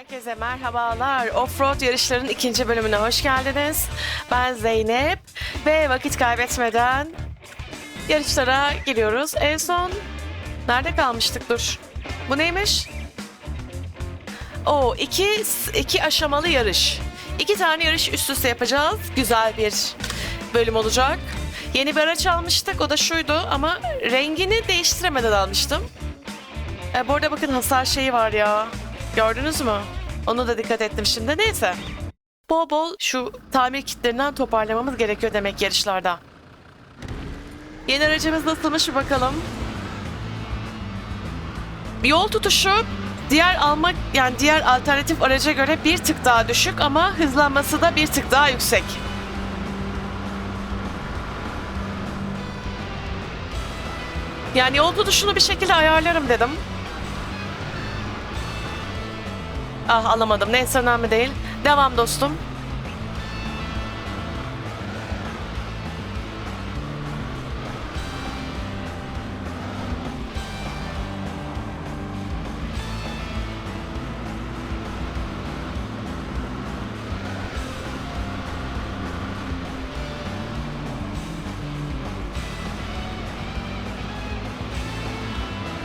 Herkese merhabalar. Offroad yarışların ikinci bölümüne hoş geldiniz. Ben Zeynep ve vakit kaybetmeden yarışlara giriyoruz. En son nerede kalmıştık dur. Bu neymiş? O iki, iki aşamalı yarış. İki tane yarış üst üste yapacağız. Güzel bir bölüm olacak. Yeni bir araç almıştık. O da şuydu ama rengini değiştiremeden almıştım. E, bu arada bakın hasar şeyi var ya. Gördünüz mü? Onu da dikkat ettim şimdi. Neyse. Bol bol şu tamir kitlerinden toparlamamız gerekiyor demek yarışlarda. Yeni aracımız nasılmış bir bakalım. Yol tutuşu diğer almak yani diğer alternatif araca göre bir tık daha düşük ama hızlanması da bir tık daha yüksek. Yani yol tutuşunu bir şekilde ayarlarım dedim. Ah alamadım. Neyse önemli değil. Devam dostum.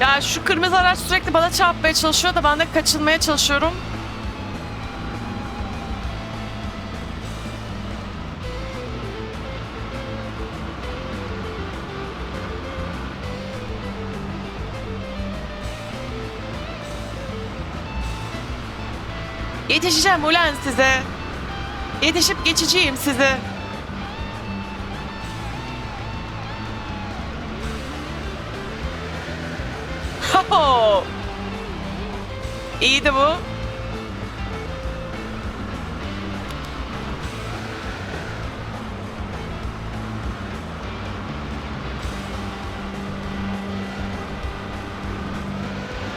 Ya şu kırmızı araç sürekli bana çarpmaya çalışıyor da ben de kaçınmaya çalışıyorum. Yetişeceğim ulan size. Yetişip geçeceğim sizi. Ho! İyiydi bu.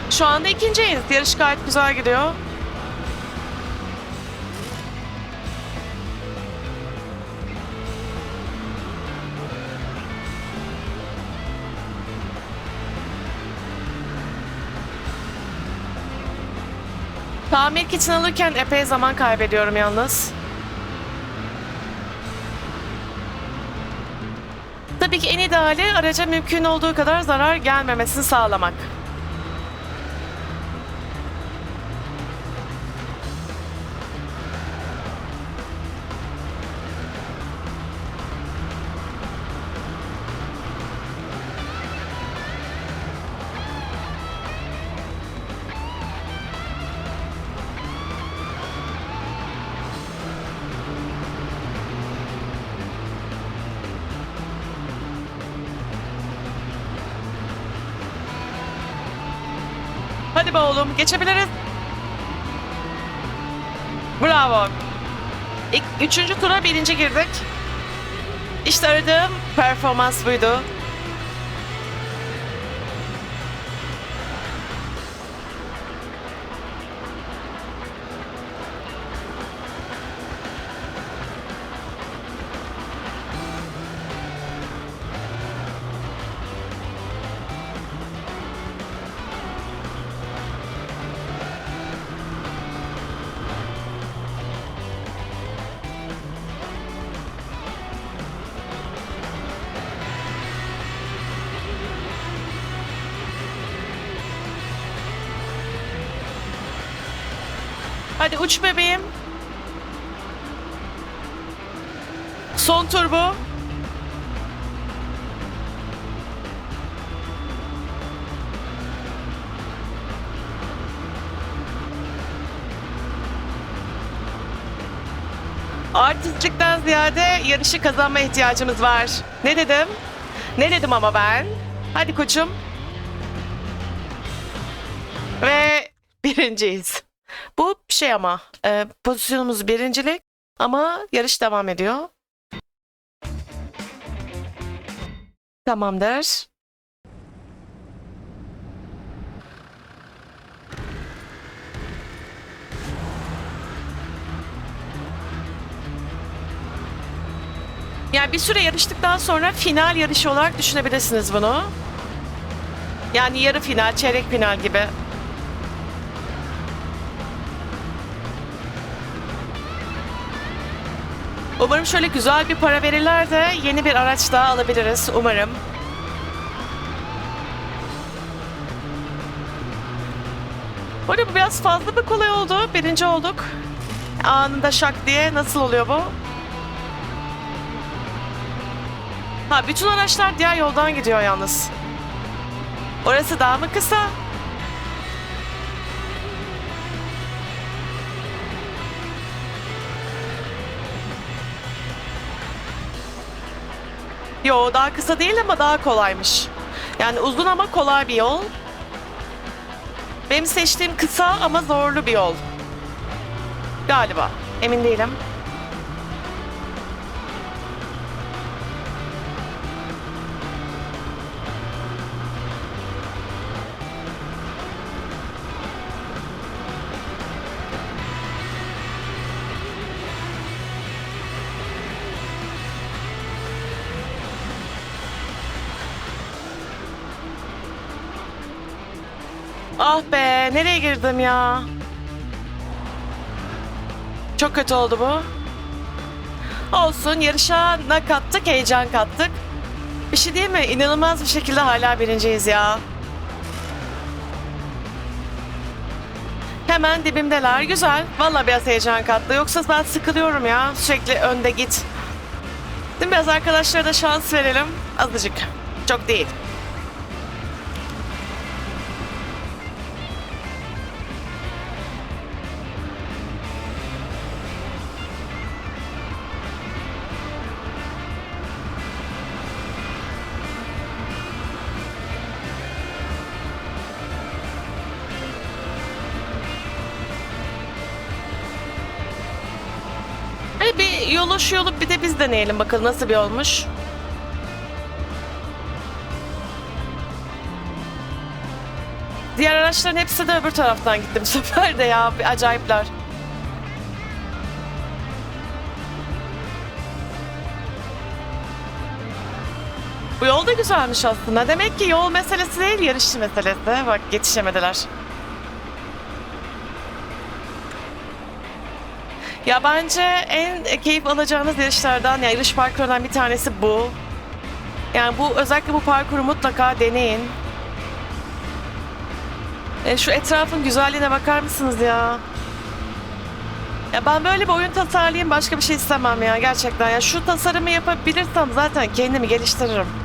Şu anda ikinciyiz. Yarış gayet güzel gidiyor. Tamir kitini alırken epey zaman kaybediyorum yalnız. Tabii ki en ideali araca mümkün olduğu kadar zarar gelmemesini sağlamak. Hadi be oğlum geçebiliriz. Bravo. İlk, üçüncü tura birinci girdik. İşte aradığım performans buydu. Hadi uç bebeğim. Son tur bu. Artistlikten ziyade yarışı kazanma ihtiyacımız var. Ne dedim? Ne dedim ama ben? Hadi koçum. Ve birinciyiz. Bu şey ama e, pozisyonumuz birincilik ama yarış devam ediyor. Tamamdır. Yani bir süre yarıştıktan sonra final yarışı olarak düşünebilirsiniz bunu. Yani yarı final, çeyrek final gibi. Umarım şöyle güzel bir para verirler de yeni bir araç daha alabiliriz. Umarım. Bu arada bu biraz fazla bir kolay oldu. Birinci olduk. Anında şak diye nasıl oluyor bu? Ha bütün araçlar diğer yoldan gidiyor yalnız. Orası daha mı kısa? Yo daha kısa değil ama daha kolaymış. Yani uzun ama kolay bir yol. Benim seçtiğim kısa ama zorlu bir yol. Galiba. Emin değilim. Ah be, nereye girdim ya? Çok kötü oldu bu. Olsun, yarışa ne kattık, heyecan kattık. Bir şey değil mi? İnanılmaz bir şekilde hala birinciyiz ya. Hemen dibimdeler. Güzel. Vallahi biraz heyecan kattı. Yoksa ben sıkılıyorum ya. Sürekli önde git. Değil mi? Biraz arkadaşlara da şans verelim. Azıcık. Çok değil. Yolu şu yolu bir de biz deneyelim bakalım nasıl bir olmuş. Diğer araçların hepsi de öbür taraftan gitti bu sefer de ya. Bir acayipler. Bu yol da güzelmiş aslında. Demek ki yol meselesi değil, yarışçı meselesi. Bak yetişemediler. Ya bence en keyif alacağınız yarışlardan, yani yarış parkurundan bir tanesi bu. Yani bu özellikle bu parkuru mutlaka deneyin. E, şu etrafın güzelliğine bakar mısınız ya? Ya ben böyle bir oyun tasarlayayım başka bir şey istemem ya gerçekten. Ya şu tasarımı yapabilirsem zaten kendimi geliştiririm.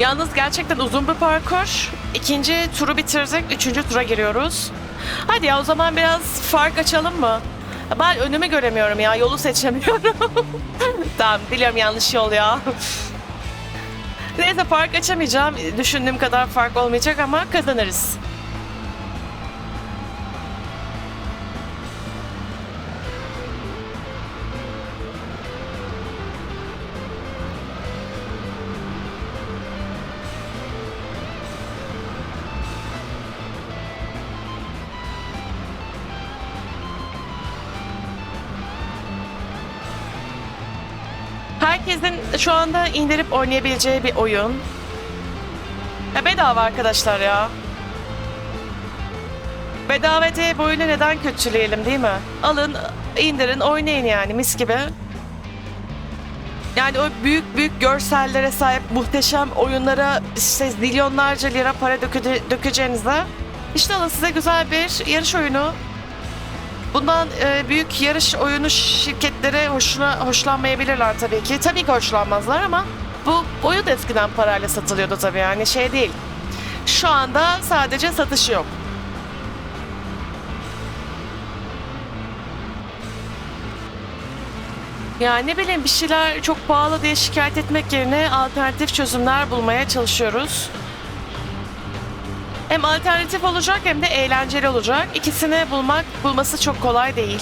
Yalnız gerçekten uzun bir parkur. İkinci turu bitirdik. Üçüncü tura giriyoruz. Hadi ya o zaman biraz fark açalım mı? Ben önümü göremiyorum ya. Yolu seçemiyorum. tamam biliyorum yanlış yol ya. Neyse fark açamayacağım. Düşündüğüm kadar fark olmayacak ama kazanırız. Herkesin şu anda indirip oynayabileceği bir oyun. Ya bedava arkadaşlar ya. Bedava diye bu oyunu neden kötüleyelim değil mi? Alın, indirin, oynayın yani mis gibi. Yani o büyük büyük görsellere sahip muhteşem oyunlara işte milyonlarca lira para dökü- dökeceğinize işte alın size güzel bir yarış oyunu. Bundan e, büyük yarış oyunu şirketleri hoşuna hoşlanmayabilirler tabii ki. Tabii ki hoşlanmazlar ama bu oyun eskiden parayla satılıyordu tabii yani şey değil. Şu anda sadece satışı yok. Yani ne bileyim bir şeyler çok pahalı diye şikayet etmek yerine alternatif çözümler bulmaya çalışıyoruz. Hem alternatif olacak hem de eğlenceli olacak. İkisini bulmak, bulması çok kolay değil.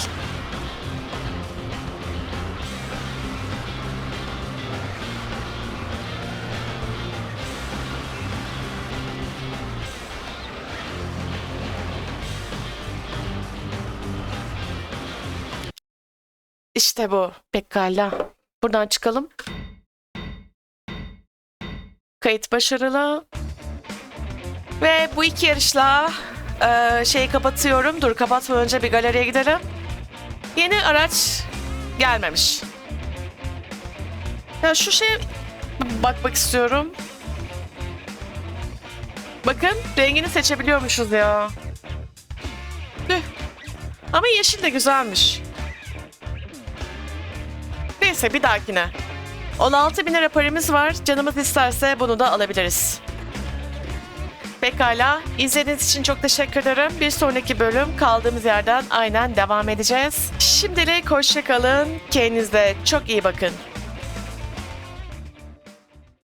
İşte bu. Pekala. Buradan çıkalım. Kayıt başarılı. Ve bu iki yarışla e, şeyi kapatıyorum. Dur kapatmadan önce bir galeriye gidelim. Yeni araç gelmemiş. Ya şu şeye bakmak istiyorum. Bakın rengini seçebiliyormuşuz ya. Tüh. Ama yeşil de güzelmiş. Neyse bir dahakine. 16 bin lira paramız var. Canımız isterse bunu da alabiliriz. Pekala. İzlediğiniz için çok teşekkür ederim. Bir sonraki bölüm kaldığımız yerden aynen devam edeceğiz. Şimdilik hoşça kalın. Kendinize çok iyi bakın.